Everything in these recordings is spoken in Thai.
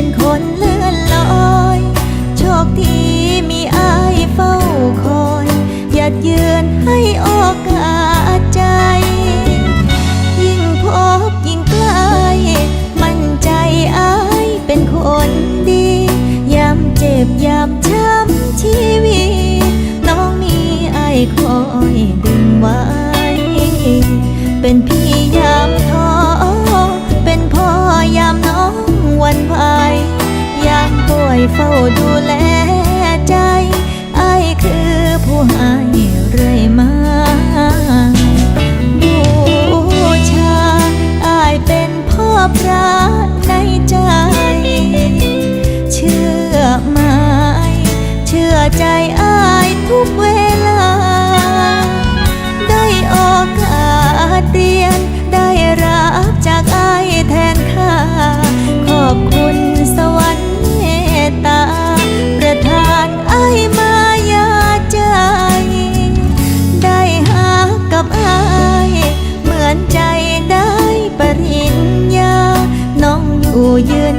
เป็นคนเลื่อนลอย โชคดีมีอายเฝ้าคอยยัดยืนให้โอกาสใจ ยิ่งพบยิ่งใกล้มั่นใจอายเป็นคนดียามเจ็บยามช้ำชีวิต น้องมีอายคอยดึงไว้ เป็นพี่ เฝ้าดูแลใจไอคือผู้ให้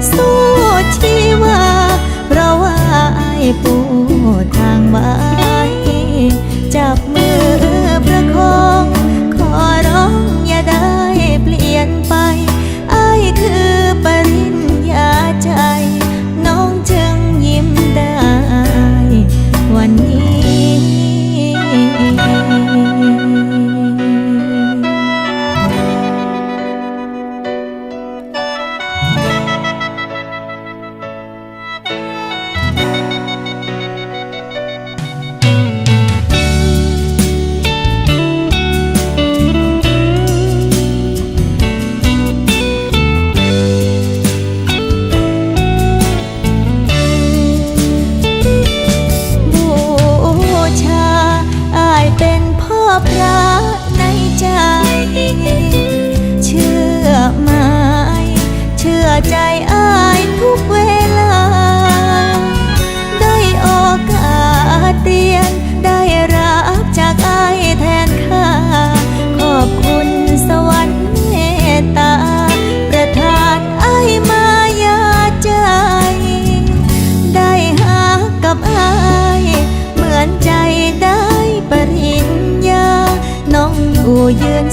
So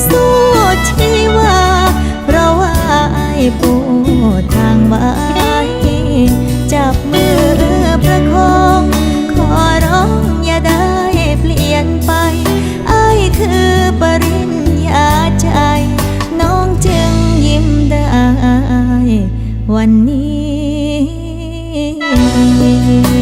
สู้ชีวาเพราะว่าไอ้ปูทางไว้ จับมือประคองขอร้องอย่าได้เปลี่ยนไป ไอ้คือปริญญาใจ น้องจึงยิ้มได้ วันนี้